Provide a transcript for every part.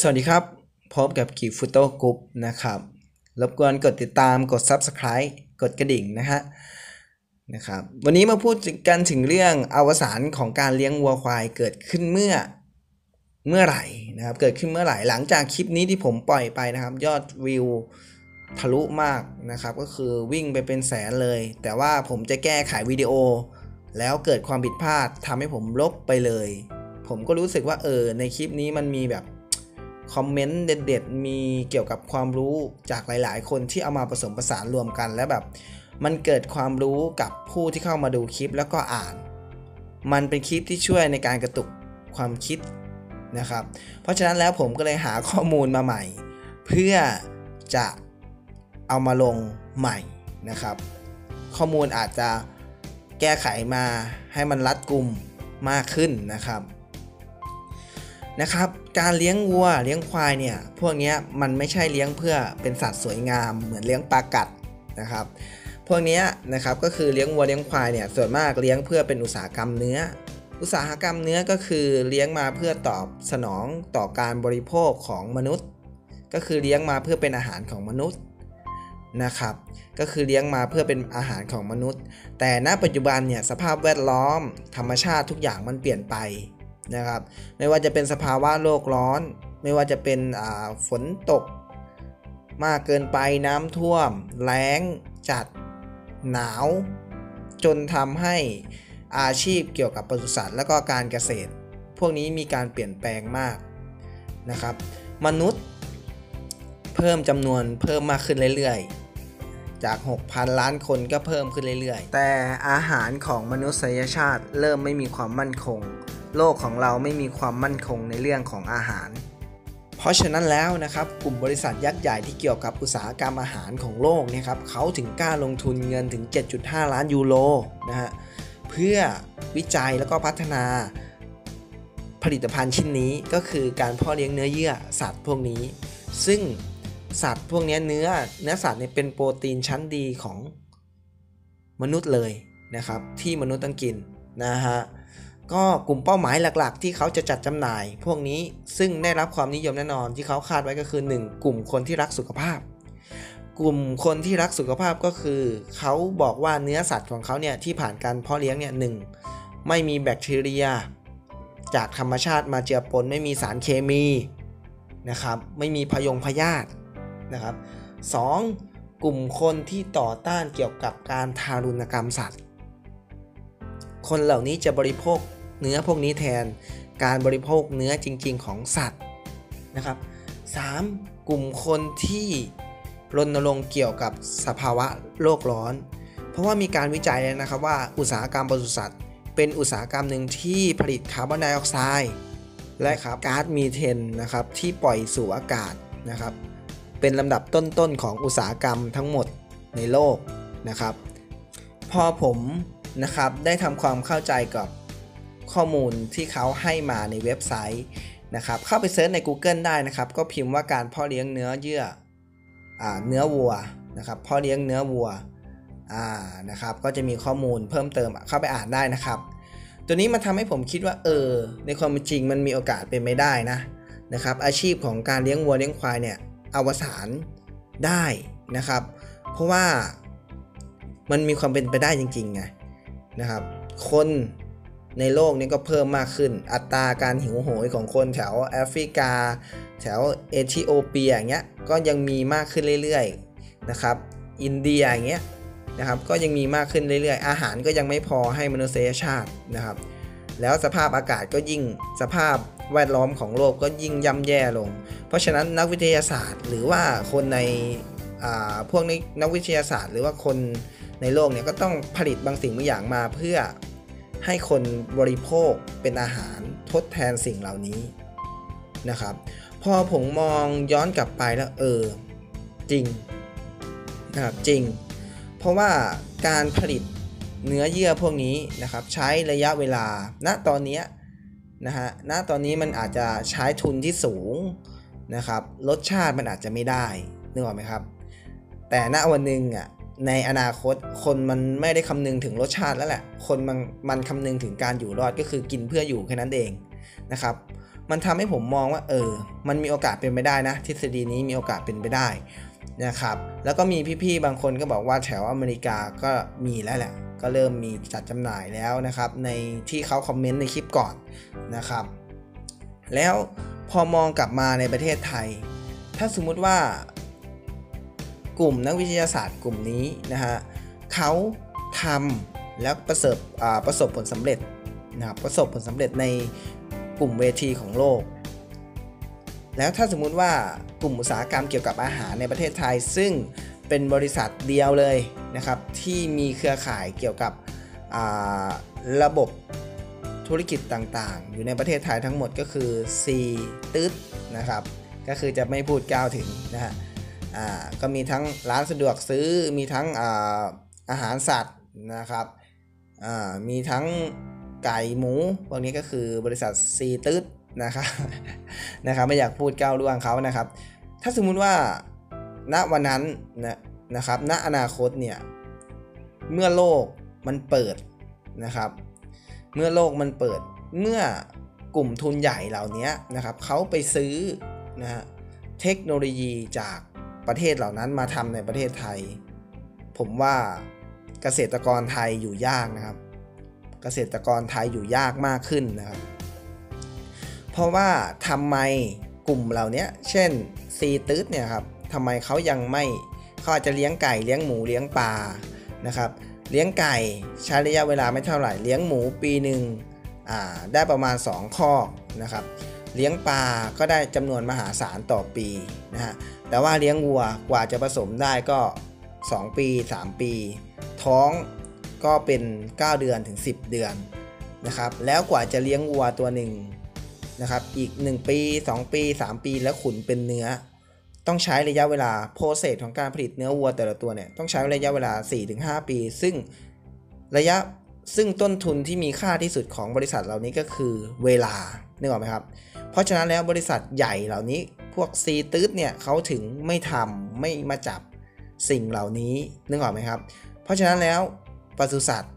สวัสดีครับ พบกับกีฟุตโต้กรุ๊ปนะครับรบกวนกดติดตามกด Subscribe กดกระดิ่งนะฮะนะครับวันนี้มาพูดกันถึงเรื่องอวสานของการเลี้ยงวัวควายเกิดขึ้นเมื่อเมื่อไหร่นะครับเกิดขึ้นเมื่อไหร่หลังจากคลิปนี้ที่ผมปล่อยไปนะครับ ยอดวิวทะลุมากนะครับ ก็คือวิ่งไปเป็นแสนเลย แต่ว่าผมจะแก้ไขวิดีโอ แล้วเกิดความผิดพลาดทำให้ผมลบไปเลย ผมก็รู้สึกว่าเออในคลิปนี้มันมีแบบ คอมเมนต์เด็ดๆ มีเกี่ยวกับความรู้จากหลายๆ คนที่เอามาผสมผสานรวมกันแล้วแบบ มันเกิดความรู้กับผู้ที่เข้ามาดูคลิปแล้วก็อ่าน มันเป็นคลิปที่ช่วยในการกระตุกความคิดนะครับ เพราะฉะนั้นแล้วผมก็เลยหาข้อมูลมาใหม่ เพื่อจะเอามาลงใหม่นะครับ ข้อมูลอาจจะแก้ไขมาให้มันรัดกุมมากขึ้นนะครับนะครับ การเลี้ยงวัวเลี้ยงควายเนี่ยพวกนี้มันไม่ใช่เลี้ยงเพื่อเป็นสัตว์สวยงามเหมือนเลี้ยงปลากัดนะครับพวกนี้นะครับก็คือเลี้ยงวัวเลี้ยงควายเนี่ยส่วนมากเลี้ยงเพื่อเป็นอุตสาหกรรมเนื้อ อุตสาหกรรมเนื้อก็คือเลี้ยงมาเพื่อตอบสนองต่อการบริโภคของมนุษย์ ก็คือเลี้ยงมาเพื่อเป็นอาหารของมนุษย์นะครับ ก็คือเลี้ยงมาเพื่อเป็นอาหารของมนุษย์ แต่ณปัจจุบันเนี่ยสภาพแวดล้อมธรรมชาติทุกอย่างมันเปลี่ยนไป นะครับ ไม่ว่าจะเป็นสภาวะโลกร้อน ไม่ว่าจะเป็นฝนตก มากเกินไปน้ำท่วม แล้งจัดหนาว จนทำให้อาชีพเกี่ยวกับปศุสัตว์และก็การเกษตร พวกนี้มีการเปลี่ยนแปลงมากนะครับ มนุษย์เพิ่มจำนวนเพิ่มมากขึ้นเรื่อยๆ จาก 6,000 ล้านคนก็เพิ่มขึ้นเรื่อยๆ แต่อาหารของมนุษยชาติเริ่มไม่มีความมั่นคง โลกของเราไม่มีความมั่นคงในเรื่องของอาหาร เพราะฉะนั้นแล้วนะครับกลุ่มบริษัทยักษ์ใหญ่ที่เกี่ยวกับอุตสาหกรรมอาหารของโลกเนี่ยครับเขาถึงกล้าลงทุนเงินถึง 7.5 ล้านยูโรนะฮะเพื่อวิจัยแล้วก็พัฒนาผลิตภัณฑ์ชิ้นนี้ก็คือการเพาะเลี้ยงเนื้อเยื่อสัตว์พวกนี้ ซึ่งสัตว์พวกนี้เนื้อเนื้อสัตว์เนี่ยเป็นโปรตีนชั้นดีของมนุษย์เลยนะครับ ที่มนุษย์ต้องกินนะฮะ ก็กลุ่มเป้าหมายหลักๆ ที่เขาจะจัดจำหน่าย พวกนี้ซึ่งได้รับความนิยมแน่นอนที่เขาคาดไว้ก็คือ 1 กลุ่มคนที่รักสุขภาพ กลุ่มคนที่รักสุขภาพก็คือ เขาบอกว่าเนื้อสัตว์ของเขาเนี่ยที่ผ่านการเพาะเลี้ยงเนี่ยหไม่มีแบคทีเรีย จากธรรมชาติมาเจือปนไม่มีสารเคมีนะครับไม่มีพยงพยาธินะครับ 2. กลุ่มคนที่ต่อต้านเกี่ยวกับการทารุณกรรมสัตว์ คนเหล่านี้จะบริโภค เนื้อพวกนี้แทนการบริโภคเนื้อจริง ๆ ของสัตว์นะครับ 3. กลุ่มคนที่รณรงค์เกี่ยวกับสภาวะโลกร้อน เพราะว่ามีการวิจัยแล้วนะครับว่าอุตสาหกรรมปศุสัตว์ เป็นอุตสาหกรรมหนึ่งที่ผลิตคาร์บอนไดออกไซด์และครับก๊าซมีเทนนะครับที่ปล่อยสู่อากาศนะครับ เป็นลำดับต้นๆของอุตสาหกรรมทั้งหมดในโลกนะครับ พอผมนะครับได้ทำความเข้าใจกับ ข้อมูลที่เขาให้มาในเว็บไซต์นะครับเข้าไปเซิร์ชใน Google ได้นะครับ ก็พิมพ์ว่าการพาะเลี้ยงเนื้อเยื่ออเนื้อวัวนะครับพาะเลี้ยงเนื้อวัวนะครับก็จะมีข้อมูลเพิ่มเติมเข้าไปอ่านได้นะครับ ตัวนี้มาทำให้ผมคิดว่าเออในความจริงมันมีโอกาสเป็นไม่ได้นะนะครับอาชีพของการเลี้ยงวัวเลี้ยงควายเนี่ยอวสานได้นะครับ เพราะว่ามันมีความเป็นไปได้จริงๆไงนะครับ คน ในโลกนี้ก็เพิ่มมากขึ้น อัตราการหิวโหยของคนแถวแอฟริกา แถวเอธิโอเปียอย่างเงี้ยก็ยังมีมากขึ้นเรื่อยๆนะครับอินเดียอย่างเงี้ยนะครับก็ยังมีมากขึ้นเรื่อยๆ อาหารก็ยังไม่พอให้มนุษยชาตินะครับ แล้วสภาพอากาศก็ยิ่งสภาพแวดล้อมของโลกก็ยิ่งย่ำแย่ลง เพราะฉะนั้นนักวิทยาศาสตร์ หรือว่าคนในพวกนักวิทยาศาสตร์ หรือว่าคนในโลกเนี่ยก็ต้องผลิตบางสิ่งบางอย่างมาเพื่อ ให้คนบริโภคเป็นอาหารทดแทนสิ่งเหล่านี้นะครับ พอผมมองย้อนกลับไปแล้วเออ จริงนะครับจริง เพราะว่าการผลิตเนื้อเยื่อพวกนี้นะครับ ใช้ระยะเวลาณตอนนี้นะฮะณตอนนี้มันอาจจะใช้ทุนที่สูงนะครับ รสชาติมันอาจจะไม่ได้นึกออกไหมครับ แต่ณวันหนึ่งอะ ในอนาคตคนมันไม่ได้คำนึงถึงรสชาติแล้วแหละ คนมันมันคำนึงถึงการอยู่รอดก็คือกินเพื่ออยู่แค่นั้นเองนะครับ มันทำให้ผมมองว่าเออ มันมีโอกาสเป็นไปได้นะ ทฤษฎีนี้มีโอกาสเป็นไปได้นะครับแล้วก็มีพี่ๆบางคนก็บอกว่าแถวอเมริกาก็มีแล้วแหละ ก็เริ่มมีจัดจำหน่ายแล้วนะครับ ในที่เขาคอมเมนต์ในคลิปก่อนนะครับ แล้วพอมองกลับมาในประเทศไทย ถ้าสมมุติว่า กลุ่มนักวิทยาศาสตร์กลุ่มนี้นะฮะเขาทำแล้วประสบประสบผลสำเร็จนะครับประสบผลสำเร็จในกลุ่มเวทีของโลก แล้วถ้าสมมุติว่ากลุ่มอุตสาหกรรมเกี่ยวกับอาหารในประเทศไทย ซึ่งเป็นบริษัทเดียวเลยนะครับที่มีเครือข่ายเกี่ยวกับระบบธุรกิจต่างๆ อยู่ในประเทศไทยทั้งหมดก็คือ C ตึ๊ดนะครับ ก็คือจะไม่พูดก้าวถึงนะฮะ ก็มีทั้งร้านสะดวกซื้อมีทั้งอาอาหารสัตว์นะครับมีทั้งไก่หมูพวกนี้ก็คือบริษัทซีตืดนะครับนะครับไม่อยากพูดก้าวล่วงเขานะครับ ถ้าสมมุติว่าณวันนั้นนะนะครับณอนาคตเนี่ยเมื่อโลกมันเปิดนะครับ เมื่อโลกมันเปิดเมื่อกลุ่มทุนใหญ่เหล่านี้นะครับเขาไปซื้อนะฮะเทคโนโลยีจาก ประเทศเหล่านั้นมาทำในประเทศไทย ผมว่าเกษตรกรไทยอยู่ยากนะครับ เกษตรกรไทยอยู่ยากมากขึ้นนะครับ เพราะว่าทำไมกลุ่มเหล่านี้เช่นซีตืดเนี่ยครับทำไมเขายังไม่เขาอาจจะเลี้ยงไก่เลี้ยงหมูเลี้ยงปลานะครับ เลี้ยงไก่ใช้ระยะเวลาไม่เท่าไหร่เลี้ยงหมูปีหนึ่งได้ประมาณ 2 ข้อนะครับ เลี้ยงปลาก็ได้จำนวนมหาศาลต่อปีนะฮะแต่ว่าเลี้ยงวัวกว่าจะผสมได้ก็ 2 ปี 3 ปี ท้องก็เป็น 9 เดือนถึง 10 เดือนนะครับแล้วกว่าจะเลี้ยงวัวตัวหนึ่งนะครับอีก 1 ปี 2 ปี 3 ปีแล้วขุนเป็นเนื้อ ต้องใช้ระยะเวลาโปรเซสของการผลิตเนื้อวัวแต่ละตัวเนี่ยต้องใช้ระยะเวลา 4-5 ปี ซึ่งระยะซึ่งต้นทุนที่มีค่าที่สุดของบริษัทเหล่านี้ก็คือเวลานึกออกไหมครับ เพราะฉะนั้นแล้วบริษัทใหญ่เหล่านี้พวกซีตืดเนี่ยเขาถึงไม่ทำไม่มาจับสิ่งเหล่านี้นึกออกไหมครับ เพราะฉะนั้นแล้วปศุสัตว์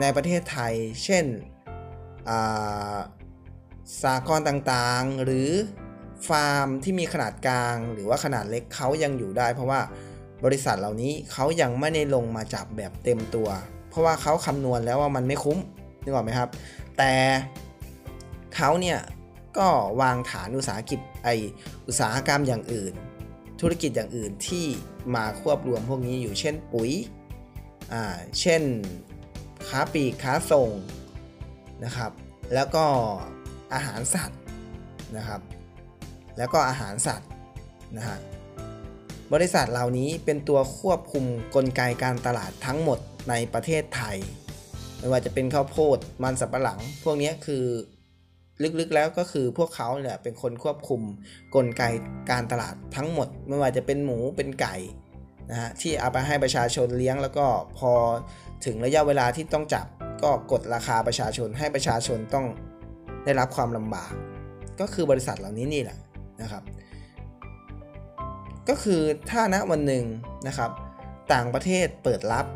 ในประเทศไทย เช่นสากรต่างๆ หรือฟาร์มที่มีขนาดกลาง หรือว่าขนาดเล็กเขายังอยู่ได้ เพราะว่าบริษัทเหล่านี้เขายังไม่ได้ลงมาจับแบบเต็มตัว เพราะว่าเขาคำนวณแล้วว่ามันไม่คุ้มนึกออกไหมครับ แต่เขาเนี่ย ก็วางฐานอุตสาหกิจไออุตสาหกรรมอย่างอื่น ธุรกิจอย่างอื่นที่มาควบรวมพวกนี้อยู่เช่นปุ๋ยอ่าเช่นค้าปีกค้าส่งนะครับ แล้วก็อาหารสัตว์นะครับ แล้วก็อาหารสัตว์นะฮะบริษัทเหล่านี้เป็นตัวควบคุมกลไกการตลาดทั้งหมดในประเทศไทย ไม่ว่าจะเป็นข้าวโพดมันสับปะหลัง พวกนี้คือ ลึกๆแล้วก็คือพวกเขาเนี่ยเป็นคนควบคุมกลไกการตลาดทั้งหมด ไม่ว่าจะเป็นหมูเป็นไก่นะฮะที่เอาไปให้ประชาชนเลี้ยงแล้วก็พอถึงระยะเวลาที่ต้องจับก็กดราคาประชาชนให้ประชาชนต้องได้รับความลำบาก ก็คือบริษัทเหล่านี้นี่แหละนะครับ ก็คือถ้าณวันหนึ่งนะครับ ต่างประเทศเปิดรับ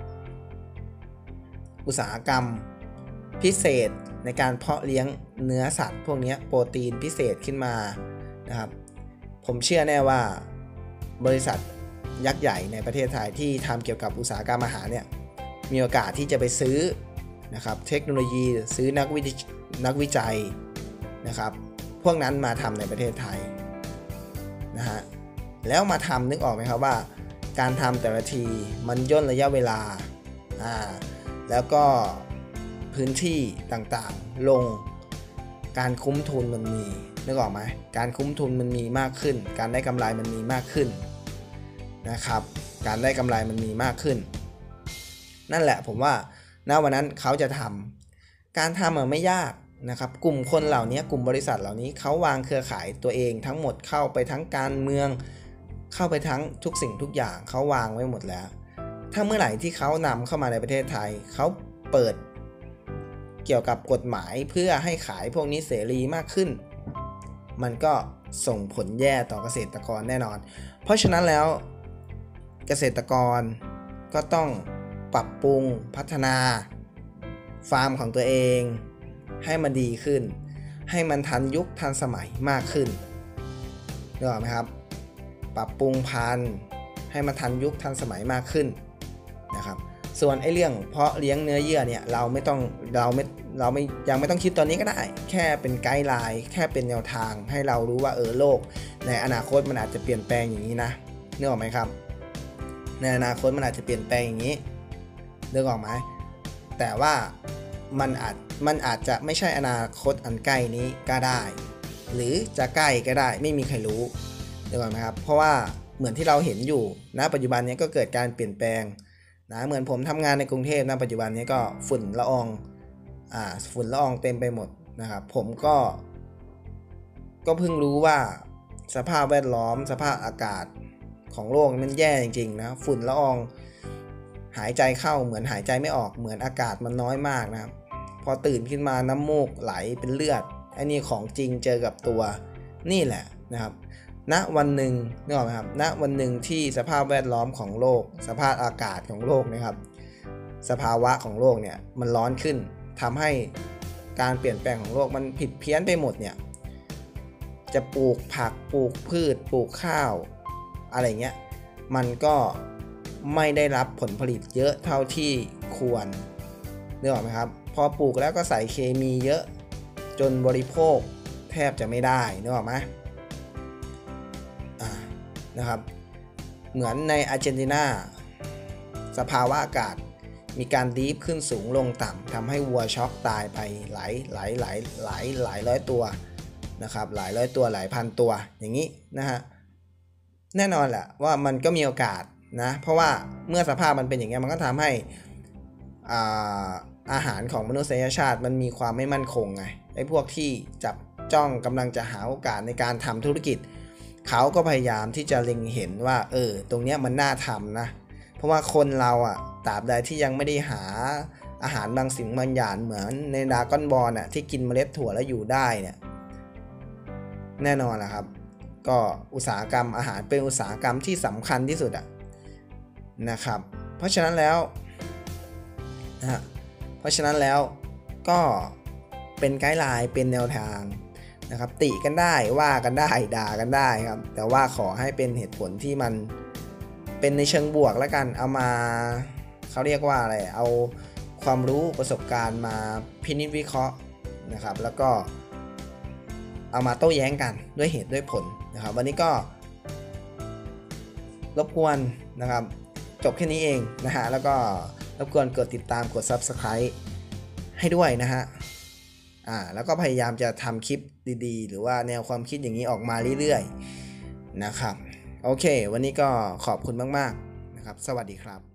อุตสาหกรรม พิเศษในการเพาะเลี้ยงเนื้อสัตว์ พวกนี้โปรตีนพิเศษขึ้นมานะครับ ผมเชื่อแน่ว่าบริษัทยักษ์ใหญ่ในประเทศไทยที่ทำเกี่ยวกับอุตสาหกรรมอาหารเนี่ยมีโอกาสที่จะไปซื้อนะครับเทคโนโลยีซื้อนักวินักวิจัยนะครับพวกนั้นมาทำในประเทศไทยนะฮะแล้วมาทำนึกออกไหมครับว่า การทำแต่ละทีมันย่นระยะเวลาอ่าแล้วก็ พื้นที่ต่างๆ ลง การคุ้มทุนมันมีนึกออกไหมการคุ้มทุนมันมีมากขึ้น การได้กำไรมันมีมากขึ้นนะครับ การได้กำไรมันมีมากขึ้น นั่นแหละผมว่าณวันนั้นเขาจะทำการทำมันไม่ยากนะครับ กลุ่มคนเหล่านี้กลุ่มบริษัทเหล่านี้เขาวางเครือข่ายตัวเองทั้งหมดเข้าไปทั้งการเมือง เข้าไปทั้งทุกสิ่งทุกอย่างเขาวางไว้หมดแล้ว ถ้าเมื่อไหร่ที่เขานำเข้ามาในประเทศไทยเขาเปิด เกี่ยวกับกฎหมายเพื่อให้ขายพวกนี้เสรีมากขึ้น มันก็ส่งผลแย่ต่อเกษตรกรแน่นอน เพราะฉะนั้นแล้วเกษตรกรก็ต้องปรับปรุงพัฒนา ฟาร์มของตัวเอง ให้มันดีขึ้น ให้มันทันยุคทันสมัยมากขึ้นนึกออกไหมครับ ปรับปรุงพันธุ์ให้มันทันยุคทันสมัยมากขึ้นนะครับ ส่วนไอ้เรื่องเพาะเลี้ยงเนื้อเยื่อเนี่ยเราไม่ต้องเราไม่เราไม่ยังไม่ต้องคิดตอนนี้ก็ได้ แค่เป็นไกด์ไลน์แค่เป็นแนวทางให้เรารู้ว่าเออโลก ในอนาคตมันอาจจะเปลี่ยนแปลงอย่างนี้นะนึกออกไหมครับ ในอนาคตมันอาจจะเปลี่ยนแปลงอย่างนี้นึกออกไหมแต่ว่ามันอาจมันอาจจะไม่ใช่อนาคตอันใกล้นี้ก็ได้ หรือจะใกล้ก็ได้ไม่มีใครรู้นึกออกไหมครับเพราะว่าเหมือนที่เราเห็นอยู่ณปัจจุบันนี้ก็เกิดการเปลี่ยนแปลง นะเหมือนผมทำงานในกรุงเทพณปัจจุบันนี้ก็ฝุ่นละอองอ่าฝุ่นละอองเต็มไปหมดนะครับผมก็ ก็เพิ่งรู้ว่าสภาพแวดล้อม สภาพอากาศของโลกมันแย่จริงๆนะฝุ่นละอองหายใจเข้าเหมือนหายใจไม่ออกเหมือนอากาศมันน้อยมากนะครับ พอตื่นขึ้นมาน้ำมูกไหลเป็นเลือดไอ้นี่ของจริงเจอกับตัวนี่แหละนะครับ ณวันหนึ่งนึกออกไหมครับณวันหนึ่งที่สภาพแวดล้อมของโลก สภาพอากาศของโลกนะครับ สภาวะของโลกเนี่ยมันร้อนขึ้นทำให้การเปลี่ยนแปลงของโลกมันผิดเพี้ยนไปหมดเนี่ยจะปลูกผักปลูกพืช ปลูกข้าว อะไรเงี้ยมันก็ไม่ได้รับผลผลิตเยอะเท่าที่ควรนึกออกไหมครับ พอปลูกแล้วก็ใส่เคมีเยอะจนบริโภคแทบจะไม่ได้นึกออกไหม นะครับ เหมือนในอาร์เจนตินาสภาวะอากาศมีการดีฟขึ้นสูงลงต่ำทำให้วัวช็อกตายไปหลายหลายหลายหลายหลายร้อยตัวนะครับหลายร้อยตัวหลายพันตัวอย่างนี้นะฮะแน่นอนแหละว่ามันก็มีโอกาสนะเพราะว่าเมื่อสภาพมันเป็นอย่างนี้ยมันก็ทำให้อาอาหารของมนุษยชาติมันมีความไม่มั่นคงไงไอ้พวกที่จับจ้องกำลังจะหาโอกาสในการทำธุรกิจ เขาก็พยายามที่จะเล็งเห็นว่า เออ ตรงเนี้ยมันน่าทำนะ เพราะว่าคนเราอะตราบใดที่ยังไม่ได้หาอาหารบางสิ่งบางอย่างเหมือนในดาก้อนบอลอะที่กินเมล็ดถั่วแล้วอยู่ได้เนี่ย แน่นอนแหละครับ ก็อุตสาหกรรมอาหารเป็นอุตสาหกรรมที่สำคัญที่สุดอะนะครับ เพราะฉะนั้นแล้วนะเพราะฉะนั้นแล้วก็เป็นไกด์ไลน์เป็นแนวทาง นะครับ ติกันได้ว่ากันได้ด่ากันได้ครับ แต่ว่าขอให้เป็นเหตุผลที่มันเป็นในเชิงบวกแล้วกันเอามาเขาเรียกว่าอะไรเอาความรู้ประสบการณ์มาพินิจวิเคราะห์นะครับ แล้วก็เอามาโต้แย้งกันด้วยเหตุด้วยผลนะครับ วันนี้ก็รบกวนนะครับ จบแค่นี้เองนะฮะแล้วก็รบกวนกดติดตามกด Subscribe ให้ด้วยนะฮะอ่าแล้วก็พยายามจะทำคลิป ดีๆ หรือว่าแนวความคิดอย่างนี้ออกมาเรื่อยๆนะครับ โอเค วันนี้ก็ขอบคุณมากๆนะครับ สวัสดีครับ